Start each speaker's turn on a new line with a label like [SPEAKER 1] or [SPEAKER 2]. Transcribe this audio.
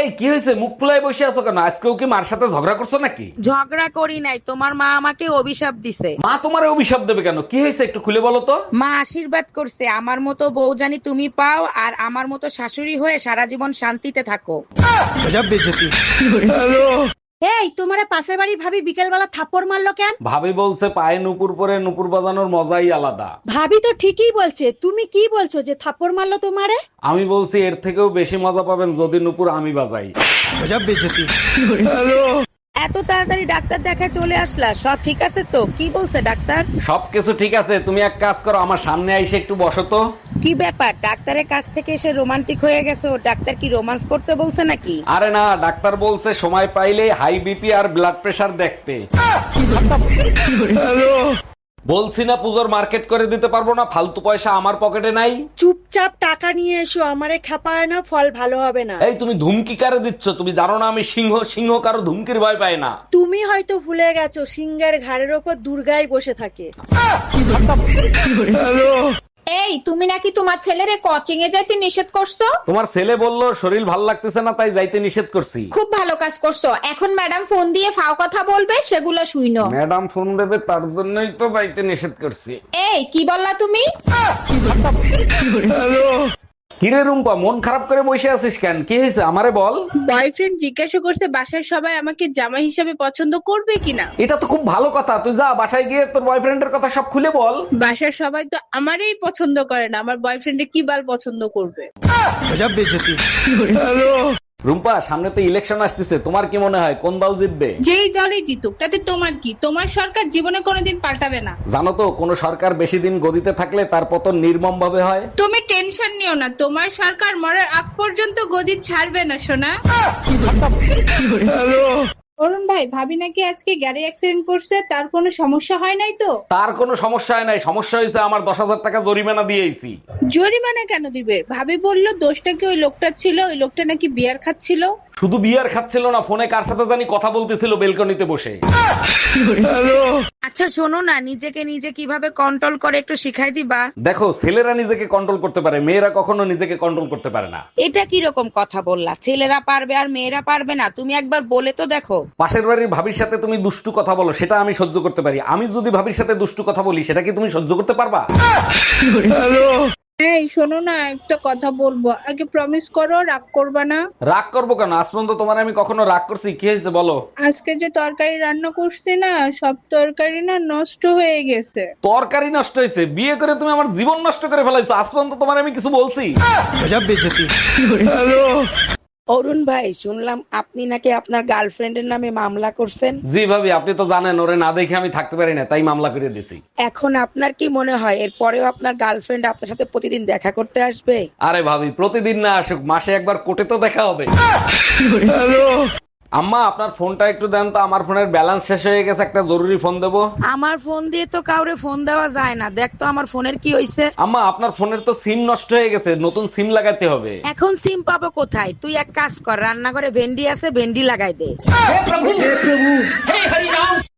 [SPEAKER 1] এই কি হয়েছে? মুখ ফুলাই বসে আছো কেন? আজকেও কি মার সাথে ঝগড়া করছ নাকি?
[SPEAKER 2] ঝগড়া করি নাই। তোমার মা আমাকে অভিশাপ দিছে।
[SPEAKER 1] মা তোমার অভিশাপ দেবে কেন? কি হয়েছে? একটু খুলে বলো তো।
[SPEAKER 2] মা আশীর্বাদ করছে। আমার মতো বউ জানি তুমি পাও আর আমার মতো শাশুড়ি হয়ে সারা জীবন শান্তিতে থাকো।
[SPEAKER 3] এই তোমার পাশের বাড়ি ভাবি বিকেলবেলা থাপ্পড় মারলো কেন?
[SPEAKER 1] ভাবি বলছে পায়ে নুপুর পরে নুপুর বাজানোর মজাই আলাদা।
[SPEAKER 3] ভাবি তো ঠিকই বলছে। তুমি কি বলছো যে থাপ্পড় মারলো তোমারে?
[SPEAKER 1] আমি বলছি এর থেকেও বেশি মজা পাবেন যদি নুপুর আমি বাজাই।
[SPEAKER 2] এত তাড়াতাড়ি ডাক্তার দেখা চলে আসলা? সব ঠিক আছে তো? কি বলছে ডাক্তার?
[SPEAKER 1] সবকিছু ঠিক আছে। তুমি এক কাজ করো আমার সামনে আইসে একটু বসো তো।
[SPEAKER 2] কি ব্যাপার? ডাক্তারের কাছ থেকে এসে রোমান্টিক হয়ে গেছে? ও ডাক্তার কি রোমান্স করতে বলছে নাকি?
[SPEAKER 1] আরে না ডাক্তার বলছে সময় পাইলে হাই বিপি আর ব্লাড প্রেশার দেখতে। বলছি না পুজোর মার্কেট করে দিতে পারব না ফালতু পয়সা আমার পকেটে নাই।
[SPEAKER 3] চুপচাপ টাকা নিয়ে এসো আমারে খেপায় না ফল ভালো হবে না।
[SPEAKER 1] এই তুমি ধুমকি কারে দিচ্ছ? তুমি জানো না আমি সিংহ সিংহ কারও ধুমকির ভয় পাই না।
[SPEAKER 3] তুমি হয়তো ভুলে গেছো সিংহের ঘাড়ের ওপর দুর্গাই বসে থাকে।
[SPEAKER 4] এই তুমি নাকি তোমার ছেলেরে কোচিং এ যাইতে নিষেধ করছ?
[SPEAKER 1] তোমার ছেলে বলল শরীর ভালো লাগতেছে না তাই যাইতে নিষেধ করছি।
[SPEAKER 4] খুব ভালো কাজ করছ। এখন ম্যাডাম ফোন দিয়ে ফাও কথা বলবে সেগুলো শুইনো।
[SPEAKER 1] ম্যাডাম ফোন দেবে তার জন্যই তো যাইতে নিষেধ করছি।
[SPEAKER 4] এই কি বললা তুমি?
[SPEAKER 1] কিরে রুম্পা মন খারাপ করে বসে আছিস কেন? কি হয়েছে? আমারে বল।
[SPEAKER 5] বয়ফ্রেন্ড জিজ্ঞাসা করছে বাসায় সবাই আমাকে জামাই হিসাবে পছন্দ করবে কিনা?
[SPEAKER 1] এটা তো খুব ভালো কথা। তুই যা বাসায় গিয়ে তোর বয়ফ্রেন্ডের কথা সব খুলে বল।
[SPEAKER 5] বাসার সবাই তো আমারই পছন্দ করে না। আমার বয়ফ্রেন্ডে কি বাল পছন্দ করবে?
[SPEAKER 1] রুম্পা সামনে তো ইলেকশন আসতেছে। তোমার কি মনে হয় কোন দল জিতবে?
[SPEAKER 5] যেই দলই জিতুক তাতে তোমার কি? তোমার সরকার জীবনে কোনোদিন পাল্টাবে না।
[SPEAKER 1] জানো তো কোন সরকার বেশি দিন গদিতে থাকলে তার পতন নির্মম ভাবে হয়?
[SPEAKER 5] তুমি টেনশন নিও না তোমার সরকার মরার আগ পর্যন্ত গদি ছাড়বে না সোনা। অরুণ ভাই ভাবি নাকি আজকে গাড়ি অ্যাক্সিডেন্ট করছে তার কোনো সমস্যা হয় নাই তো?
[SPEAKER 1] তার কোনো সমস্যা হয় নাই। সমস্যা হয়েছে আমার দশ হাজার টাকা জরিমানা দিয়েছি।
[SPEAKER 5] জরিমানা কেন দিবে? ভাবি বলল দোষটা কি ওই লোকটা ছিল? ওই লোকটা নাকি বিয়ার খাচ্ছিল?
[SPEAKER 1] শুধু বিয়ার খাচ্ছিল না ফোনে কার সাথে জানি কথা বলতেছিল বেলকনিতে বসে।
[SPEAKER 2] আচ্ছা শোনো না নিজেকে নিজে কীভাবে কন্ট্রোল করে একটু শিখাই দিবা।
[SPEAKER 1] দেখো ছেলেরা নিজেকে কন্ট্রোল করতে পারে মেয়েরা কখনো নিজেকে কন্ট্রোল করতে পারে না।
[SPEAKER 2] এটা কি রকম কথা বললা? ছেলেরা পারবে আর মেয়েরা পারবে না তুমি একবার বলে তো দেখো।
[SPEAKER 1] পাশের বাড়ির ভাবির সাথে তুমি দুষ্টু কথা বলো সেটা আমি সহ্য করতে পারি। আমি যদি ভাবির সাথে দুষ্টু কথা বলি সেটা কি তুমি সহ্য করতে পারবা?
[SPEAKER 5] এই শোনো না একটা কথা বলব। আগে প্রমিস করো রাগ করবা না।
[SPEAKER 1] রাগ করব কেন? আজ পর্যন্ত তোমার আমি কখনো রাগ করছি? কি হয়েছে বলো?
[SPEAKER 5] আজকে যে তরকারি রান্না করছি না সব তরকারি না নষ্ট হয়ে গেছে।
[SPEAKER 1] তরকারি নষ্ট হয়েছে? বিয়ে করে তুমি আমার জীবন নষ্ট করে ফেলাইছো। আজ পর্যন্ত তোমার আমি কিছু বলছি?
[SPEAKER 2] অরুণ ভাই শুনলাম আপনি নাকি আপনার গার্লফ্রেন্ডের নামে মামলা করছেন।
[SPEAKER 1] জি ভাবি আপনি তো জানেন ওরে না দেখে আমি থাকতে পারি না তাই মামলা করে দিছি।
[SPEAKER 2] এখন আপনার কি মনে হয় এরপরেও আপনার গার্লফ্রেন্ড আপনার সাথে প্রতিদিন দেখা করতে আসবে?
[SPEAKER 1] আরে ভাবি প্রতিদিন না আসুক মাসে একবার কোটে তো দেখা হবে। আম্মা আপনার ফোনটা একটু দেন তো আমার ফোনের ব্যালেন্স শেষ হয়ে গেছে একটা জরুরি ফোন দেবো।
[SPEAKER 2] আমার ফোন দিয়ে তো কাউরে ফোন দেওয়া যায় না। দেখ তো আমার ফোনের কি হয়েছে
[SPEAKER 1] আম্মা আপনার ফোনের তো সিম নষ্ট হয়ে গেছে নতুন সিম লাগাতে হবে।
[SPEAKER 2] এখন সিম পাবো কোথায়? তুই এক কাজ কর রান্নাঘরে ভেন্ডি আছে ভেন্ডি লাগাই দে।